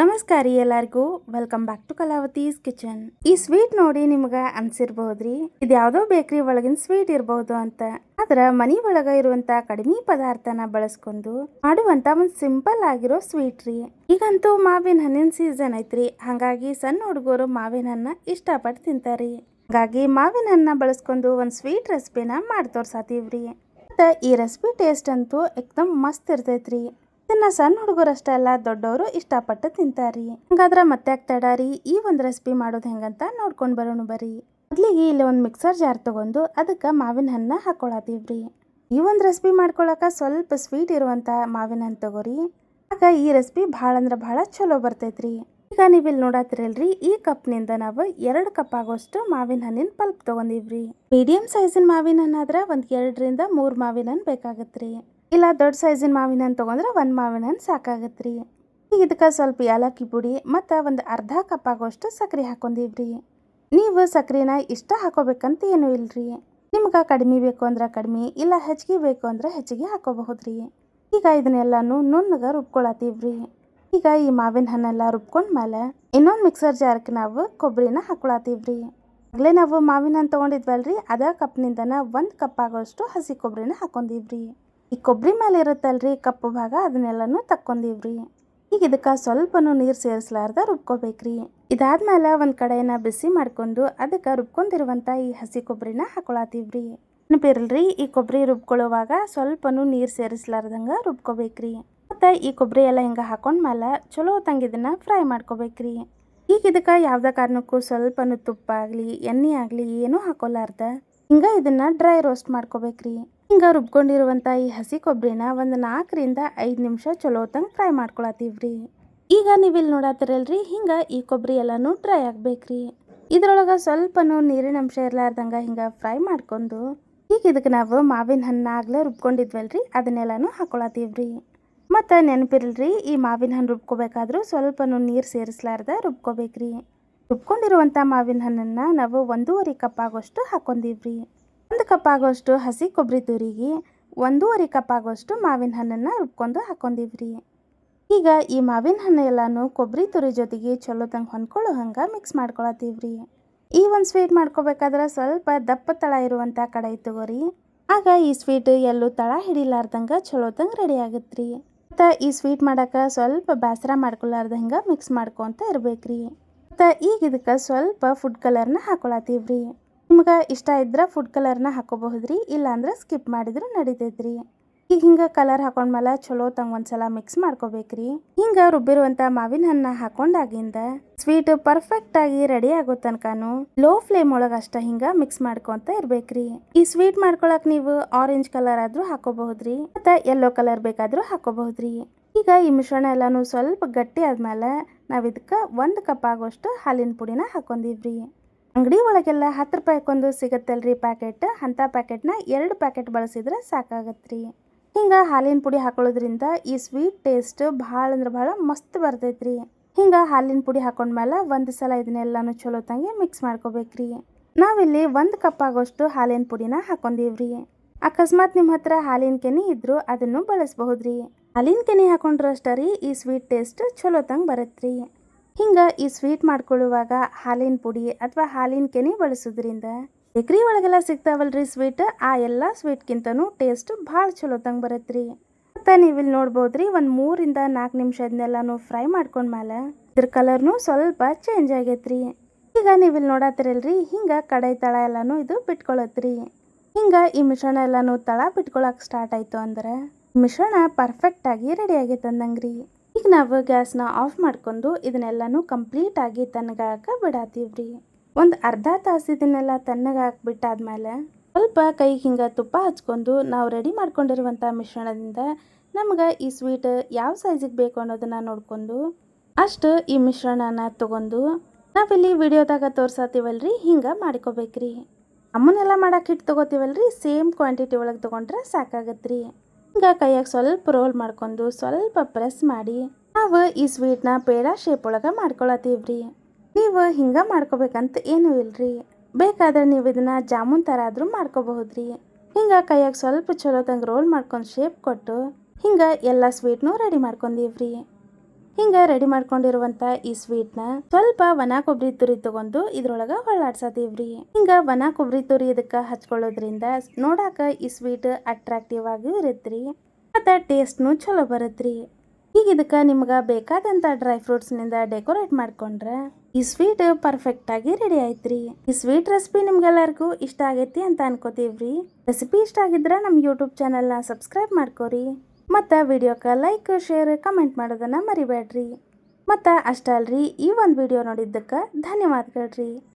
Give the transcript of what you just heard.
ನಮಸ್ಕಾರ ರೀ ಎಲ್ಲರಿಗೂ. Welcome back to Kalavathi's kitchen ಈ ಸ್ವೀಟ್ ನೋಡಿ ನಿಮ್ಗ ಅನ್ಸಿರ್ಬಹುದ್ರಿ? ಇದು ಯಾವುದೋ ಬೇಕ್ರಿ ಒಳಗಿನ ಸ್ವೀಟ್ ಇರಬಹುದು ಅಂತ. ಆದ್ರ ಮನಿ ಒಳಗ ಇರುವಂತ ಕಡಿಮೆ ಪದಾರ್ಥನ ಬಳಸ್ಕೊಂಡು ಮಾಡುವಂತ ಒಂದ್ ಸಿಂಪಲ್ ಆಗಿರೋ ಸ್ವೀಟ್ ರೀ. ಈಗಂತೂ ಮಾವಿನ ಹಣ್ಣಿನ ಸೀಸನ್ ಐತ್ರಿ. ಹಂಗಾಗಿ ಸಣ್ಣ ಹುಡುಗರು ಮಾವಿನ ಹಣ್ಣ ಇಷ್ಟಪಟ್ಟು ತಿಂತಾರಿ. ಹಾಗಾಗಿ ಮಾವಿನ ಹಣ್ಣ ಬಳಸ್ಕೊಂಡು ಒಂದ್ ಸ್ವೀಟ್ ರೆಸಿಪಿನ ಮಾಡಿ ತೋರ್ಸಾತೀವ್ರಿ ಮತ್ತ ಈ ರೆಸಿಪಿ ಟೇಸ್ಟ್ ಅಂತೂ ಎಕ್ದಮ್ ಮಸ್ತ್ ಇರ್ತೈತ್ರಿ. ಇದನ್ನ ಸಣ್ಣ ಹುಡುಗರಷ್ಟೇ ಅಲ್ಲ, ದೊಡ್ಡವರು ಇಷ್ಟಪಟ್ಟು ತಿಂತಾರಿ. ಹಂಗಾದ್ರ ಮತ್ತೆ ತಡಾರಿ ಈ ಒಂದು ರೆಸಿಪಿ ಮಾಡೋದು ಹೆಂಗಂತ ನೋಡ್ಕೊಂಡು ಬರೋಣ ಬರ್ರಿ. ಮೊದ್ಲಿಗೆ ಇಲ್ಲಿ ಒಂದು ಮಿಕ್ಸರ್ ಜಾರ್ ತಗೊಂಡು ಅದಕ್ಕೆ ಮಾವಿನ ಹಣ್ಣ ಹಾಕೊಳತೀವ್ರಿ ಈ ಒಂದು ರೆಸಿಪಿ ಮಾಡ್ಕೊಳಕ ಸ್ವಲ್ಪ ಸ್ವೀಟ್ ಇರುವಂತ ಮಾವಿನ ಹಣ್ಣು ತಗೋರಿ. ಆಗ ಈ ರೆಸಿಪಿ ಭಾಳ ಅಂದ್ರೆ ಭಾಳ ಚಲೋ ಬರ್ತೈತ್ರಿ. ಈಗ ನೀವಿಲ್ಲಿ ನೋಡತ್ತಿರಲ್ರಿ ಈ ಕಪ್ನಿಂದ ನಾವು ಎರಡು ಕಪ್ ಆಗೋಷ್ಟು ಮಾವಿನ ಹಣ್ಣಿನ ಪಲ್ಪ್ ತಗೊಂಡಿವ್ರಿ ಮೀಡಿಯಂ ಸೈಜಿನ ಮಾವಿನ ಹಣ್ಣು ಆದ್ರೆ ಒಂದು ಎರಡರಿಂದ ಮೂರು ಮಾವಿನ ಹಣ್ಣು ಬೇಕಾಗತ್ರಿ. ಇಲ್ಲ, ದೊಡ್ಡ ಸೈಜಿನ ಮಾವಿನ ಹಣ್ಣು ತೊಗೊಂಡ್ರೆ ಒಂದು ಮಾವಿನ ಹಣ್ಣು ಸಾಕಾಗತ್ತೆ ರೀ ಈಗ ಇದಕ್ಕೆ ಸ್ವಲ್ಪ ಏಲಕ್ಕಿ ಪುಡಿ ಮತ್ತು ಒಂದು ಅರ್ಧ ಕಪ್ ಆಗೋಷ್ಟು ಸಕ್ಕರೆ ರೀ ನೀವು ಸಕ್ಕರೆನ ಇಷ್ಟ ಹಾಕೋಬೇಕಂತ ಏನೂ ರೀ ನಿಮ್ಗೆ ಕಡಿಮೆ ಬೇಕು ಅಂದ್ರೆ ಕಡಿಮೆ, ಇಲ್ಲ ಹೆಚ್ಚಿಗೆ ಬೇಕು ಅಂದ್ರೆ ಹೆಚ್ಚಿಗೆ ಹಾಕೋಬಹುದ್ರಿ. ಈಗ ಇದನ್ನೆಲ್ಲಾನು ನುಣ್ಣಗೆ ರುಬ್ಕೊಳತೀವ್ರಿ ಈಗ ಈ ಮಾವಿನ ಹಣ್ಣೆಲ್ಲ ರುಬ್ಕೊಂಡ್ಮೇಲೆ ಇನ್ನೊಂದು ಮಿಕ್ಸರ್ ಜಾರ್ಗೆ ನಾವು ಕೊಬ್ಬರಿನ ಹಾಕೊಳತ್ತೀವ್ರಿ. ಆಗಲೇ ನಾವು ಮಾವಿನ ಹಣ್ಣು ತೊಗೊಂಡಿದ್ವಲ್ರಿ, ಅದೇ ಕಪ್ನಿಂದನ ಒಂದು ಕಪ್ ಆಗೋಷ್ಟು ಹಸಿ ಕೊಬ್ಬರಿನ ಹಾಕೊಂಡಿವ್ರಿ. ಈ ಕೊಬ್ಬರಿ ಮೇಲೆ ಇರುತ್ತಲ್ರಿ, ಕಪ್ಪು ಭಾಗ ಅದನ್ನೆಲ್ಲನೂ ತಕ್ಕೊಂಡಿವ್ರಿ ಈಗ ಇದಕ್ಕೆ ಸ್ವಲ್ಪನೂ ನೀರು ಸೇರಿಸ್ಲಾರ್ದ ರುಬ್ಕೋಬೇಕ್ರಿ. ಇದಾದ್ಮೇಲೆ ಒಂದು ಕಡೆಯನ್ನು ಬಿಸಿ ಮಾಡ್ಕೊಂಡು ಅದಕ್ಕೆ ರುಬ್ಕೊಂಡಿರುವಂಥ ಈ ಹಸಿ ಕೊಬ್ಬರಿನ ಹಾಕೊಳತೀವ್ರಿ. ನೆನಪಿರಲ್ರಿ ಈ ಕೊಬ್ಬರಿ ರುಬ್ಕೊಳ್ಳುವಾಗ ಸ್ವಲ್ಪನೂ ನೀರು ಸೇರಿಸ್ಲಾರ್ದಂಗೆ ರುಬ್ಕೋಬೇಕ್ರಿ. ಮತ್ತು ಈ ಕೊಬ್ಬರಿ ಎಲ್ಲ ಹಿಂಗೆ ಹಾಕೊಂಡ್ಮೇಲೆ ಚಲೋ ತಂಗ ಇದನ್ನ ಫ್ರೈ ಮಾಡ್ಕೋಬೇಕ್ರಿ. ಈಗ ಇದಕ್ಕೆ ಯಾವುದೇ ಕಾರಣಕ್ಕೂ ಸ್ವಲ್ಪನೂ ತುಪ್ಪ ಆಗಲಿ, ಎಣ್ಣೆ ಆಗಲಿ ಏನೂ ಹಾಕೋಲಾರ್ದ. ಹಿಂಗೆ ಇದನ್ನು ಡ್ರೈ ರೋಸ್ಟ್ ಮಾಡ್ಕೋಬೇಕ್ರಿ. ಹಿಂಗೆ ರುಬ್ಕೊಂಡಿರುವಂಥ ಈ ಹಸಿ ಕೊಬ್ಬರಿನ ಒಂದು ನಾಲ್ಕರಿಂದ ಐದು ನಿಮಿಷ ಚಲೋ ಹೊತ್ತಂಗೆ ಫ್ರೈ ಮಾಡ್ಕೊಳತ್ತೀವ್ರಿ. ಈಗ ನೀವಿಲ್ಲಿ ನೋಡತ್ತಿರಲ್ರಿ ಹಿಂಗೆ ಈ ಕೊಬ್ಬರಿ ಎಲ್ಲನೂ ಡ್ರೈ ಆಗಬೇಕ್ರಿ. ಇದರೊಳಗೆ ಸ್ವಲ್ಪನೂ ನೀರಿನ ಅಂಶ ಇರಲಾರ್ದಂಗೆ ಹಿಂಗೆ ಫ್ರೈ ಮಾಡ್ಕೊಂಡು, ಈಗ ಇದಕ್ಕೆ ನಾವು ಮಾವಿನ ಹಣ್ಣಾಗ್ಲೇ ರುಬ್ಕೊಂಡಿದ್ವಲ್ರಿ, ಅದನ್ನೆಲ್ಲನೂ ಹಾಕೊಳತ್ತೀವ್ರಿ. ಮತ್ತು ನೆನಪಿರಲ್ರಿ, ಈ ಮಾವಿನ ಹಣ್ಣು ರುಬ್ಕೋಬೇಕಾದ್ರೂ ಸ್ವಲ್ಪನೂ ನೀರು ಸೇರಿಸ್ಲಾರ್ದ ರುಬ್ಕೋಬೇಕ್ರಿ. ರುಬ್ಕೊಂಡಿರುವಂಥ ಮಾವಿನ ಹಣ್ಣನ್ನು ನಾವು ಒಂದೂವರೆ ಕಪ್ ಆಗೋಷ್ಟು ಹಾಕೊಂಡಿವ್ರಿ. ಒಂದು ಕಪ್ ಆಗೋಷ್ಟು ಹಸಿ ಕೊಬ್ಬರಿ ತುರಿಗೆ, ಒಂದೂವರೆ ಕಪ್ ಆಗೋಷ್ಟು ಮಾವಿನ ಹಣ್ಣನ್ನು ರುಬ್ಕೊಂಡು ಹಾಕೊಂಡಿವ್ರಿ. ಈಗ ಈ ಮಾವಿನ ಹಣ್ಣು ಎಲ್ಲನೂ ಕೊಬ್ಬರಿ ತುರಿ ಜೊತೆಗೆ ಚಲೋತಂಗೆ ಹೊಂದ್ಕೊಳ್ಳೋ ಹಂಗೆ ಮಿಕ್ಸ್ ಮಾಡ್ಕೊಳತ್ತೀವ್ರಿ. ಈ ಒಂದು ಸ್ವೀಟ್ ಮಾಡ್ಕೋಬೇಕಾದ್ರೆ ಸ್ವಲ್ಪ ದಪ್ಪ ತಳ ಇರುವಂಥ ಕಡಾಯಿ ತಗೋರಿ. ಆಗ ಈ ಸ್ವೀಟ್ ಎಲ್ಲೂ ತಳ ಹಿಡಿಲಾರ್ದಂಗೆ ಚಲೋತಂಗೆ ರೆಡಿ ಆಗತ್ರಿ. ಮತ್ತು ಈ ಸ್ವೀಟ್ ಮಾಡೋಕೆ ಸ್ವಲ್ಪ ಬೇಸರ ಮಾಡ್ಕೊಲಾರ್ದಂಗೆ ಮಿಕ್ಸ್ ಮಾಡ್ಕೊತ ಇರ್ಬೇಕ್ರಿ. ಮತ್ತು ಈಗ ಇದಕ್ಕೆ ಸ್ವಲ್ಪ ಫುಡ್ ಕಲರ್ನ ಹಾಕೊಳತ್ತೀವ್ರಿ. ನಿಮ್ಗೆ ಇಷ್ಟ ಇದ್ರೆ ಫುಡ್ ಕಲರ್ನ ಹಾಕೋಬಹುದ್ರಿ? ಇಲ್ಲಾಂದ್ರೆ ಸ್ಕಿಪ್ ಮಾಡಿದ್ರು ನಡಿತೈತ್ರಿ. ಈಗ ಹಿಂಗೆ ಕಲರ್ ಹಾಕೊಂಡ್ಮೇಲೆ ಚಲೋ ತಂಗ ಒಂದ್ಸಲ ಮಿಕ್ಸ್ ಮಾಡ್ಕೋಬೇಕ್ರಿ. ಹಿಂಗೆ ರುಬ್ಬಿರುವಂಥ ಮಾವಿನ ಹಣ್ಣ ಹಾಕೊಂಡಾಗಿಂದ ಸ್ವೀಟ್ ಪರ್ಫೆಕ್ಟ್ ಆಗಿ ರೆಡಿ ಆಗೋ ತನಕನು ಲೋ ಫ್ಲೇಮ್ ಒಳಗೆ ಅಷ್ಟ ಹಿಂಗ ಮಿಕ್ಸ್ ಮಾಡ್ಕೊಂತ ಇರ್ಬೇಕ್ರಿ. ಈ ಸ್ವೀಟ್ ಮಾಡ್ಕೊಳಕ್ ನೀವು ಆರೆಂಜ್ ಕಲರ್ ಆದ್ರೂ ಹಾಕೋಬಹುದ್ರಿ, ಮತ್ತ ಯೆಲ್ಲೋ ಕಲರ್ ಬೇಕಾದ್ರೂ ಹಾಕೋಬಹುದ್ರಿ. ಈಗ ಈ ಮಿಶ್ರಣ ಎಲ್ಲಾನು ಸ್ವಲ್ಪ ಗಟ್ಟಿ ಆದ್ಮೇಲೆ ನಾವ್ ಇದಕ್ಕೆ ಒಂದು ಕಪ್ ಆಗೋಷ್ಟು ಹಾಲಿನ ಪುಡಿನ ಹಾಕೊಂಡಿವ್ರಿ. ಅಂಗಡಿ ಒಳಗೆಲ್ಲ ಹತ್ತು ರೂಪಾಯಿಗೊಂದು ಸಿಗತ್ತಲ್ರಿ ಪ್ಯಾಕೆಟ್ ಅಂಥ ಪ್ಯಾಕೆಟ್ನ ಎರಡು ಪ್ಯಾಕೆಟ್ ಬಳಸಿದ್ರೆ ಸಾಕಾಗತ್ರಿ. ಹಿಂಗೆ ಹಾಲಿನ ಪುಡಿ ಹಾಕೊಳ್ಳೋದ್ರಿಂದ ಈ ಸ್ವೀಟ್ ಟೇಸ್ಟ್ ಭಾಳ ಅಂದ್ರೆ ಭಾಳ ಮಸ್ತ್ ಬರ್ತೈತ್ರಿ. ಹಿಂಗೆ ಹಾಲಿನ ಪುಡಿ ಹಾಕೊಂಡ್ಮೇಲೆ ಒಂದು ಸಲ ಇದನ್ನೆಲ್ಲಾನು ಚಲೋ ತಂಗಿ ಮಿಕ್ಸ್ ಮಾಡ್ಕೋಬೇಕ್ರಿ. ನಾವಿಲ್ಲಿ ಒಂದು ಕಪ್ ಆಗೋಷ್ಟು ಹಾಲಿನ ಪುಡಿನ ಹಾಕೊಂಡಿವ್ರಿ. ಅಕಸ್ಮಾತ್ ನಿಮ್ಮ ಹತ್ರ ಹಾಲಿನ ಕೆನೆ ಇದ್ರು ಅದನ್ನು ಬಳಸಬಹುದ್ರಿ. ಹಾಲಿನ ಕೆನೆ ಹಾಕೊಂಡ್ರು ಅಷ್ಟೇ ರೀ ಈ ಸ್ವೀಟ್ ಟೇಸ್ಟ್ ಚಲೋ ತಂಗ ಬರತ್ರಿ. ಹಿಂಗೆ ಈ ಸ್ವೀಟ್ ಮಾಡ್ಕೊಳ್ಳುವಾಗ ಹಾಲಿನ ಪುಡಿ ಅಥವಾ ಹಾಲಿನ ಕೆನೆ ಬಳಸೋದ್ರಿಂದ ಬೇಕ್ರಿ ಒಳಗೆಲ್ಲ ಸಿಗ್ತಾವಲ್ರಿ ಸ್ವೀಟ್ ಆ ಎಲ್ಲ ಸ್ವೀಟ್ಗಿಂತನೂ ಟೇಸ್ಟ್ ಭಾಳ ಚಲೋ ತಂಗ ಬರತ್ರಿ. ಮತ್ತು ನೀವಿಲ್ಲಿ ನೋಡ್ಬೋದ್ರಿ ಒಂದು ಮೂರಿಂದ ನಾಲ್ಕು ನಿಮಿಷ ಅದನ್ನೆಲ್ಲನೂ ಫ್ರೈ ಮಾಡ್ಕೊಂಡ್ಮೇಲೆ ಇದ್ರ ಕಲರ್ನು ಸ್ವಲ್ಪ ಚೇಂಜ್ ಆಗೈತ್ರಿ. ಈಗ ನೀವಿಲ್ಲಿ ನೋಡತ್ತಿರಲ್ರಿ ಹಿಂಗೆ ಕಡಾಯಿ ತಳ ಎಲ್ಲನೂ ಇದು ಬಿಟ್ಕೊಳತ್ರಿ. ಹಿಂಗೆ ಈ ಮಿಶ್ರಣ ಎಲ್ಲನೂ ತಳ ಬಿಟ್ಕೊಳಕ್ಕೆ ಸ್ಟಾರ್ಟ್ ಆಯಿತು ಅಂದ್ರೆ ಮಿಶ್ರಣ ಪರ್ಫೆಕ್ಟಾಗಿ ರೆಡಿ ಆಗೈತೆ ಅಂದಂಗ್ರಿ ಈಗ ನಾವು ಗ್ಯಾಸ್ನ ಆಫ್ ಮಾಡ್ಕೊಂಡು ಇದನ್ನೆಲ್ಲನೂ ಕಂಪ್ಲೀಟಾಗಿ ತಣ್ಣಗಾಕ ಬಿಡಾತೀವ್ರಿ. ಒಂದು ಅರ್ಧ ತಾಸು ಇದನ್ನೆಲ್ಲ ತಣ್ಣಗಾಕ್ಬಿಟ್ಟಾದ್ಮೇಲೆ ಸ್ವಲ್ಪ ಕೈಗೆ ಹಿಂಗೆ ತುಪ್ಪ ಹಚ್ಕೊಂಡು ನಾವು ರೆಡಿ ಮಾಡ್ಕೊಂಡಿರುವಂಥ ಮಿಶ್ರಣದಿಂದ ನಮ್ಗೆ ಈ ಸ್ವೀಟ್ ಯಾವ ಸೈಜಿಗೆ ಬೇಕು ಅನ್ನೋದನ್ನು ನೋಡ್ಕೊಂಡು ಅಷ್ಟು ಈ ಮಿಶ್ರಣನ ತಗೊಂಡು ನಾವಿಲ್ಲಿ ವಿಡಿಯೋದಾಗ ತೋರ್ಸತ್ತೀವಲ್ರಿ ಹಿಂಗೆ ಮಾಡ್ಕೋಬೇಕ್ರಿ. ಅಮ್ಮನೆಲ್ಲ ಮಾಡಕ್ಕೆ ಹಿಟ್ಟು ತೊಗೋತೀವಲ್ರಿ, ಸೇಮ್ ಕ್ವಾಂಟಿಟಿ ಒಳಗೆ ತೊಗೊಂಡ್ರೆ ಸಾಕಾಗತ್ರಿ. ಹಿಂಗೆ ಕೈಯಾಗ ಸ್ವಲ್ಪ ರೋಲ್ ಮಾಡ್ಕೊಂಡು ಸ್ವಲ್ಪ ಪ್ರೆಸ್ ಮಾಡಿ, ನಾವು ಈ ಸ್ವೀಟ್ನ ಪೇಡ ಶೇಪ್ ಒಳಗೆ ಮಾಡ್ಕೊಳತ್ತೀವ್ರಿ ನೀವು ಹಿಂಗೆ ಮಾಡ್ಕೋಬೇಕಂತ ಏನೂ ಇಲ್ರಿ. ಬೇಕಾದ್ರೆ ನೀವು ಇದನ್ನ ಜಾಮೂನ್ ಥರ ಆದರೂ ಮಾಡ್ಕೋಬಹುದ್ರಿ. ಹಿಂಗೆ ಕೈಯಾಗ ಸ್ವಲ್ಪ ಚಲೋ ತಂಗ ರೋಲ್ ಮಾಡ್ಕೊಂಡು ಶೇಪ್ ಕೊಟ್ಟು ಹಿಂಗೆ ಎಲ್ಲ ಸ್ವೀಟ್ನು ರೆಡಿ ಮಾಡ್ಕೊಂಡೀವ್ರಿ. ಹಿಂಗ ರೆಡಿ ಮಾಡ್ಕೊಂಡಿರುವಂತ ಈ ಸ್ವೀಟ್ನ ಸ್ವಲ್ಪ ವನ ಕೊಬ್ಬರಿ ತುರಿ ತಗೊಂಡು ಇದ್ರೊಳಗ ಹೊಳ್ಳಾಡ್ಸತೀವ್ರಿ. ಹಿಂಗ ವನ ಕೊಬ್ಬರಿ ತುರಿ ಇದಕ್ಕ ಹಚ್ಕೊಳ್ಳೋದ್ರಿಂದ ನೋಡಾಕ ಈ ಸ್ವೀಟ್ ಅಟ್ರಾಕ್ಟಿವ್ ಆಗಿ ಇರತ್ರಿ. ಮತ್ತ ಟೇಸ್ಟ್ನು ಚಲೋ ಬರುತ್ತೆ ಈಗ ಇದಕ್ಕ ನಿಮ್ಗ ಬೇಕಾದಂತ ಡ್ರೈ ಫ್ರೂಟ್ಸ್ನಿಂದ ಡೆಕೋರೇಟ್ ಮಾಡ್ಕೊಂಡ್ರೆ ಈ ಸ್ವೀಟ್ ಪರ್ಫೆಕ್ಟ್ ಆಗಿ ರೆಡಿ ಆಯ್ತ್ರಿ. ಈ ಸ್ವೀಟ್ ರೆಸಿಪಿ ನಿಮ್ಗೆಲ್ಲರಿಗೂ ಇಷ್ಟ ಆಗೈತಿ ಅಂತ ಅನ್ಕೋತೀವ್ರಿ. ರೆಸಿಪಿ ಇಷ್ಟ ಆಗಿದ್ರೆ ನಮ್ಮ ಯೂಟ್ಯೂಬ್ ಚಾನಲ್ನ ಸಬ್ಸ್ಕ್ರೈಬ್ ಮಾಡ್ಕೋರಿ. ಮತ್ತು ವಿಡಿಯೋಕ್ಕೆ ಲೈಕ್ ಶೇರ್ ಕಮೆಂಟ್ ಮಾಡೋದನ್ನು ಮರಿಬೇಡ್ರಿ. ಮತ್ತು ಅಷ್ಟಲ್ರಿ ಈ ಒಂದು ವಿಡಿಯೋ ನೋಡಿದ್ದಕ್ಕೆ ಧನ್ಯವಾದಗಳ್ರಿ